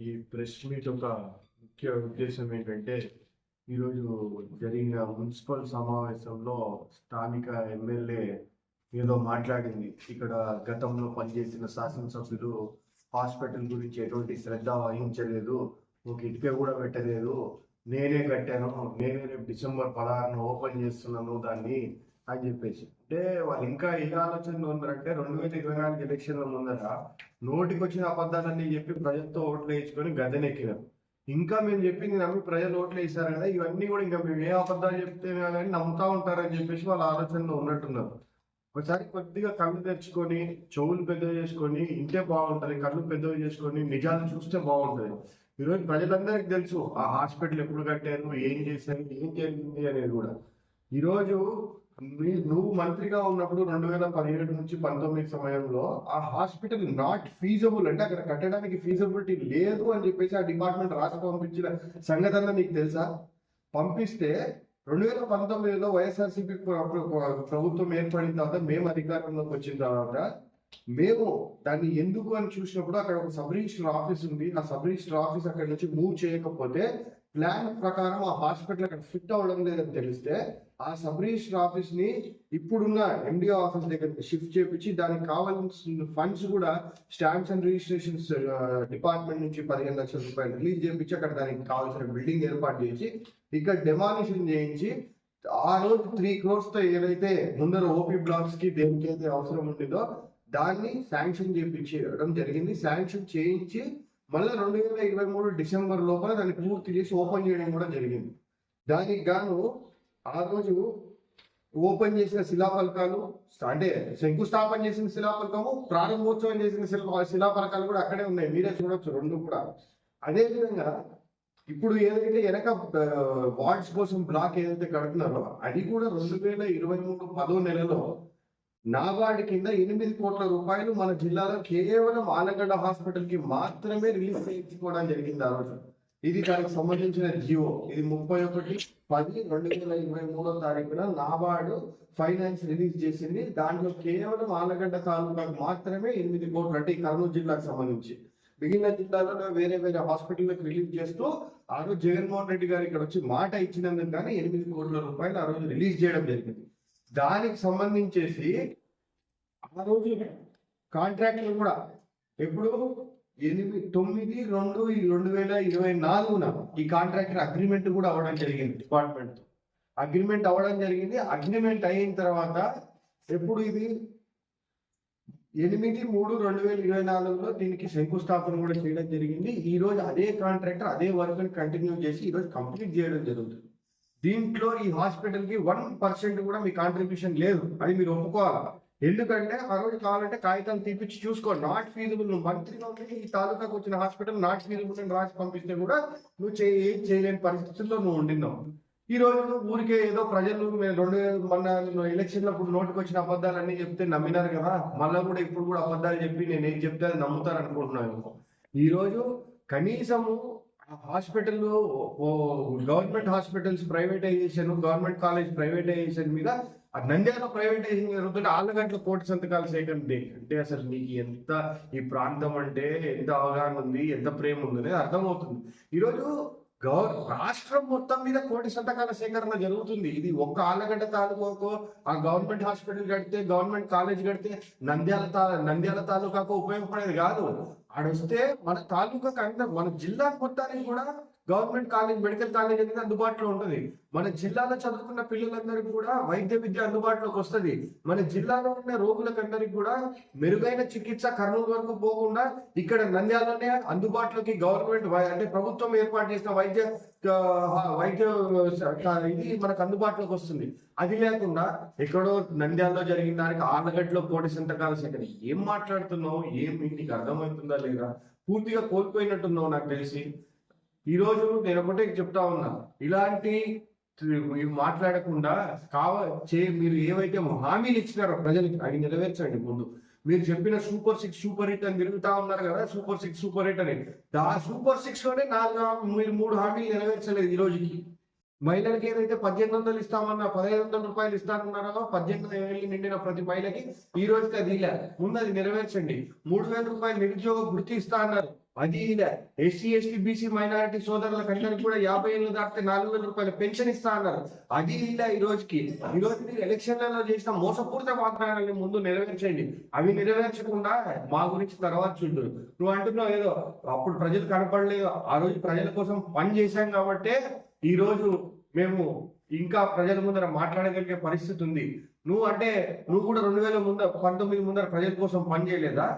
ఈ press meet ఒక ముఖ్య ఉద్దేశం ఏంటంటే ఈరోజు జరిగిన మున్సిపల్ సమావేశంలో స్థానిక ఎమ్మెల్యే ఏదో మాట్లాడింది. ఇక్కడ గతంలో పనిచేసిన శాసనసభ్యులు హాస్పిటల్ గురించి ఎటువంటి శ్రద్ధ వహించలేదు. ఒక ఇటుక కూడా పెట్టలేదు. నేనే కట్టాను. నేనే రేపు డిసెంబర్ పదహారున ఓపెన్ చేస్తున్నాను దాన్ని అని చెప్పేసి. అంటే వాళ్ళు ఇంకా ఏ ఆలోచనలో ఉన్నారంటే రెండు వేల ఇరవై నాలుగు ఎలక్షన్ల ముందర నోటికి వచ్చిన అబద్ధాలన్నీ చెప్పి ప్రజలతో ఓట్లు వేయించుకొని గదనెక్కినారు ఇంకా మేము చెప్పింది నమ్మి ప్రజలు ఓట్లు వేసారు కదా ఇవన్నీ కూడా ఇంకా మేము ఏ అబద్ధాలు చెప్తే కానీ నమ్ముతా ఉంటారని చెప్పేసి వాళ్ళ ఆలోచనలో ఉన్నట్టున్నారు. ఒకసారి కొద్దిగా కళ్ళు తెరుచుకొని చెవులు పెద్దవి చేసుకొని ఇంటే బాగుంటుంది కళ్ళు పెద్దవి చేసుకొని నిజాలు చూస్తే బాగుంటుంది. ఈరోజు ప్రజలందరికీ తెలుసు ఆ హాస్పిటల్ ఎప్పుడు కట్టారు ఏం చేశారు ఏం జరిగింది అనేది కూడా. ఈరోజు నువ్వు మంత్రిగా ఉన్నప్పుడు రెండు వేల పదిహేడు నుంచి పంతొమ్మిది సమయంలో ఆ హాస్పిటల్ నాట్ ఫీజబుల్ అంటే అక్కడ కట్టడానికి ఫీజబిలిటీ లేదు అని చెప్పేసి ఆ డిపార్ట్మెంట్ రాసి పంపించిన సంగతి నీకు తెలుసా? పంపిస్తే రెండు వేల పంతొమ్మిదిలో వైఎస్ఆర్సీపీ ప్రభుత్వం ఏర్పడిన తర్వాత మేము అధికారంలోకి వచ్చిన తర్వాత మేము దాన్ని ఎందుకు అని చూసినప్పుడు అక్కడ ఒక సబ్ రిజిస్టర్ ఆఫీస్ ఉంది. ఆ సబ్ రిజిస్టర్ ఆఫీస్ అక్కడ నుంచి మూవ్ చేయకపోతే ప్లాన్ ప్రకారం ఆ హాస్పిటల్ అక్కడ ఫిట్ అవ్వడం లేదని తెలిస్తే ఆ సబ్ రిజిస్టర్ ఆఫీస్ని ఇప్పుడున్న ఎండిఓ ఆఫీస్ దగ్గర షిఫ్ట్ చేపించి దానికి కావాల్సిన ఫండ్స్ కూడా స్టాంప్స్ అండ్ రిజిస్ట్రేషన్స్ డిపార్ట్మెంట్ నుంచి పదిహేను లక్షల రూపాయలు రిలీజ్ చేయించి అక్కడ దానికి కావాల్సిన బిల్డింగ్ ఏర్పాటు చేసి ఇక్కడ డెమాలిషన్ చేయించి ఆ రోజు త్రీ క్రోర్స్తో ఏదైతే ముందర ఓపీ బ్లాక్స్కి దేనికైతే అవసరం ఉండిందో దాన్ని శాంక్షన్ చేయించడం జరిగింది. శాంక్షన్ చేయించి మళ్ళీ రెండు వేల ఇరవై మూడు డిసెంబర్ లోపల దాన్ని పూర్తి చేసి ఓపెన్ చేయడం కూడా జరిగింది. దానికి గాను ఆ రోజు ఓపెన్ చేసిన శిలాఫలకాలు అంటే శంకుస్థాపన చేసిన శిలాఫలకము ప్రారంభోత్సవం చేసిన శిలా శిలాఫలకాలు కూడా అక్కడే ఉన్నాయి. మీరే చూడొచ్చు రెండు కూడా. అదేవిధంగా ఇప్పుడు ఏదైతే వెనక వార్డ్స్ కోసం బ్లాక్ ఏదైతే కడుతున్నారో అది కూడా రెండు వేల ఇరవై మూడు పదో నెలలో నాబార్డు కింద ఎనిమిది కోట్ల రూపాయలు మన జిల్లాలో కేవలం ఆలగడ్డ హాస్పిటల్కి మాత్రమే రిలీజ్ చేయించుకోవడం జరిగింది ఆ రోజు. ఇది దానికి సంబంధించిన జియో. ఇది ముప్పై ఒకటి పది రెండు వేల ఇరవై మూడో తారీఖున నాబార్డు ఫైనాన్స్ రిలీజ్ చేసింది. దాంట్లో కేవలం ఆలగడ్డ తాలూకాకు మాత్రమే ఎనిమిది కోట్లు అంటే ఈ కర్నూలు జిల్లాకు సంబంధించి. మిగిలిన జిల్లాలలో వేరే వేరే హాస్పిటల్లకు రిలీజ్ చేస్తూ ఆ రోజు జగన్మోహన్ రెడ్డి గారు ఇక్కడ వచ్చి మాట ఇచ్చినందుకు కానీ ఎనిమిది కోట్ల రూపాయలు ఆ రోజు రిలీజ్ చేయడం జరిగింది. దానికి సంబంధించేసి ఆ రోజు కాంట్రాక్టర్ కూడా ఎప్పుడు? ఎనిమిది తొమ్మిది రెండు ఈ రెండు వేల ఇరవై నాలుగున ఈ కాంట్రాక్టర్ అగ్రిమెంట్ కూడా అవ్వడం జరిగింది డిపార్ట్మెంట్ అగ్రిమెంట్ అవ్వడం జరిగింది అగ్రిమెంట్ అయిన తర్వాత ఎప్పుడు ఇది? ఎనిమిది మూడు రెండు వేల ఇరవై నాలుగులో దీనికి శంకుస్థాపన కూడా చేయడం జరిగింది. ఈ రోజు అదే కాంట్రాక్టర్ అదే వర్క్ కంటిన్యూ చేసి ఈ రోజు కంప్లీట్ చేయడం జరుగుతుంది. దీంట్లో ఈ హాస్పిటల్కి వన్ పర్సెంట్ కూడా మీ కాంట్రిబ్యూషన్ లేదు. అది మీరు ఒప్పుకోవాలి? ఎందుకంటే ఆ రోజు కావాలంటే కాగితాలు తీపిచ్చి చూసుకో. నాట్ ఫీజబుల్ నువ్వు మంత్రిగా ఉండి ఈ తాలూకాకు వచ్చిన హాస్పిటల్ నాట్ ఫీజబుల్ అని రాసి పంపిస్తే కూడా నువ్వు చేయ ఏం చేయలేని పరిస్థితుల్లో నువ్వు ఉండినావు ఈ రోజు ఊరికే ఏదో ప్రజలు మేము రెండు వేల మొన్న ఎలక్షన్లప్పుడు నోటికి వచ్చిన అబద్ధాలన్నీ చెప్తే నమ్మినారు కదా? మళ్ళీ కూడా ఇప్పుడు కూడా అబద్ధాలు చెప్పి నేను ఏం చెప్తే అది నమ్ముతారు అనుకుంటున్నాను ఈ రోజు కనీసము hospital government hospitals privatisation government college privatisation మీద నంద్యాల ప్రైవేటైజేషన్ జరుగుతుంటే ఆళ్ళగంటల కోటి సంతకాలు సేకరణ అంటే అసలు నీకు ఎంత ఈ ప్రాంతం అంటే ఎంత అవగాహన ఉంది ఎంత ప్రేమ ఉంది అనేది అర్థమవుతుంది. ఈరోజు గవర్ రాష్ట్రం మొత్తం మీద కోటి సంతకాల సేకరణ జరుగుతుంది. ఇది ఒక్క ఆళ్ళగడ్డ తాలూకాకు ఆ గవర్నమెంట్ హాస్పిటల్ కడితే గవర్నమెంట్ కాలేజ్ కడితే నంద్యాల తా నంద్యాల తాలూకాకు ఉపయోగపడేది కాదు. ఆడొస్తే మన తాలూకా కానీ మన జిల్లా మొత్తానికి కూడా గవర్నమెంట్ కాలేజ్ మెడికల్ కాలేజ్ అనేది అందుబాటులో ఉంటుంది. మన జిల్లాలో చదువుకున్న పిల్లలందరికీ కూడా వైద్య విద్య అందుబాటులోకి వస్తుంది. మన జిల్లాలో ఉన్న రోగులకందరికీ కూడా మెరుగైన చికిత్స కర్నూలు వరకు పోకుండా ఇక్కడ నంద్యాలలోనే అందుబాటులోకి గవర్నమెంట్ అంటే ప్రభుత్వం ఏర్పాటు చేసిన వైద్య వైద్య ఇది మనకు అందుబాటులోకి వస్తుంది. అది లేకుండా ఎక్కడో నంద్యాలలో జరిగిన దానికి ఆళ్ళగడ్డలో కోటి సంతకాల సేకరణ ఏం మాట్లాడుతున్నావు? ఏం నీకు అర్థమవుతుందా లేదా? పూర్తిగా కోల్పోయినట్టున్నావు నాకు తెలిసి. ఈ రోజు నేను ఒకటే చెప్తా ఉన్నా. ఇలాంటి మాట్లాడకుండా కావ చే మీరు ఏవైతే హామీలు ఇచ్చినారో ప్రజలకి అవి నెరవేర్చండి ముందు. మీరు చెప్పిన సూపర్ సిక్స్ సూపర్ హిట్ అని తిరుగుతా ఉన్నారు కదా సూపర్ సిక్స్ సూపర్ హిట్ అని. ఆ సూపర్ సిక్స్లోనే నాలుగు మీరు మూడు హామీలు నెరవేర్చలేదు ఈ రోజుకి. మహిళలకి ఏదైతే పద్దెనిమిది వందలు ఇస్తామన్నా పదిహేను వందల రూపాయలు ఇస్తానన్నారో పద్దెనిమిది వేలు నిండిన ప్రతి మహిళకి ఈ రోజుకి అది ఇలా ముందు అది నెరవేర్చండి. మూడు వేల రూపాయలు నిరుద్యోగ గుర్తిస్తా ఇస్తా అన్నారు. అది ఎస్సీ ఎస్టీ బీసీ మైనారిటీ సోదరులకు అందరికి కూడా యాభై ఏళ్ళు దాటితే నాలుగు వేల రూపాయల పెన్షన్ ఇస్తా అన్నారు. అది ఇలా ఈ రోజుకి ఈ రోజు మీరు ఎలక్షన్లలో చేసిన మోసపూరిత వాగ్దానాన్ని ముందు నెరవేర్చండి. అవి నెరవేర్చకుండా మా గురించి తర్వాత చూడు. నువ్వు అంటున్నావు ఏదో అప్పుడు ప్రజలు కనపడలేదు ఆ రోజు ప్రజల కోసం పని చేశాం కాబట్టే ఈ రోజు మేము ఇంకా ప్రజల ముందర మాట్లాడగలిగే పరిస్థితి ఉంది. నువ్వు అంటే నువ్వు కూడా రెండు వేల ముందర పంతొమ్మిది ముందర ప్రజల కోసం పని చేయలేదా?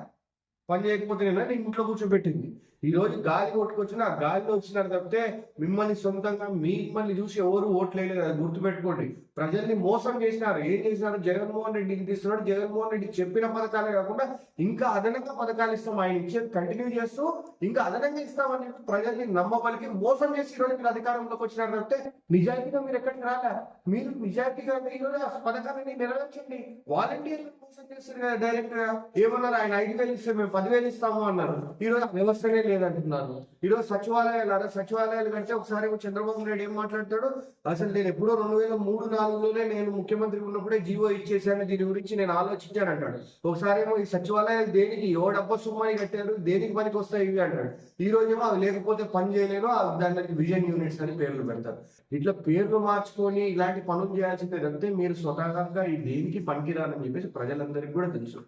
పని చేయకపోతే నేను ఇంట్లో కూర్చోబెట్టింది? ఈ రోజు గాలి కొట్టుకొచ్చిన ఆ గాలిలో వచ్చినారు తప్పితే మిమ్మల్ని సొంతంగా మిమ్మల్ని చూసి ఎవరు ఓట్లేయలేదు అది గుర్తుపెట్టుకోండి. ప్రజల్ని మోసం చేసినారు. ఏం చేసినారు? జగన్మోహన్ రెడ్డి ఇంటికి ఇస్తున్నాడు జగన్మోహన్ రెడ్డి చెప్పిన పథకాలే కాకుండా ఇంకా అదనంగా పథకాలు ఇస్తాం. ఆయన ఇచ్చేది కంటిన్యూ చేస్తూ ఇంకా అదనంగా ఇస్తామని చెప్పి ప్రజల్ని నమ్మబలికి మోసం చేసి ఈరోజు మీరు అధికారంలోకి వచ్చినారు తప్పితే నిజాయితీగా మీరు ఎక్కడికి రాలే? మీరు నిజాయితీగా మీరు ఆ పథకాన్ని నెరవేర్చండి. వాలంటీర్లు మోసం చేస్తారు కదా డైరెక్ట్గా. ఏమన్నారు? ఆయన ఐదు వేలు ఇస్తే మేము పదివేలు ఇస్తాము అన్నారు. ఈ రోజు ఆ వ్యవస్థనే లేదంటున్నారు ఈ రోజు సచివాలయాలు అరే సచివాలయాలు కంటే ఒకసారి చంద్రబాబు నాయుడు ఏం మాట్లాడతాడు అసలు నేను ఎప్పుడో రెండు వేల మూడు నాలుగులోనే నేను ముఖ్యమంత్రి ఉన్నప్పుడే జీవో ఇచ్చేసాను దీని గురించి నేను ఆలోచించాను అంటాడు. ఒకసారి ఏమో ఈ సచివాలయాలు దేనికి ఎవడబ్బ సుమ్మని కట్టారు దేనికి పనికి వస్తాయి ఇవి అంటాడు. ఈ రోజు ఏమో అవి లేకపోతే పని చేయలేను దానికి విజన్ యూనిట్స్ అని పేర్లు పెడతారు. ఇట్లా పేర్లు మార్చుకొని ఇలాంటి పనులు చేయాల్సిందే అంటే మీరు స్వతహాగా ఈ దేనికి పనికిరారని చెప్పేసి ప్రజలందరికీ కూడా తెలుసు.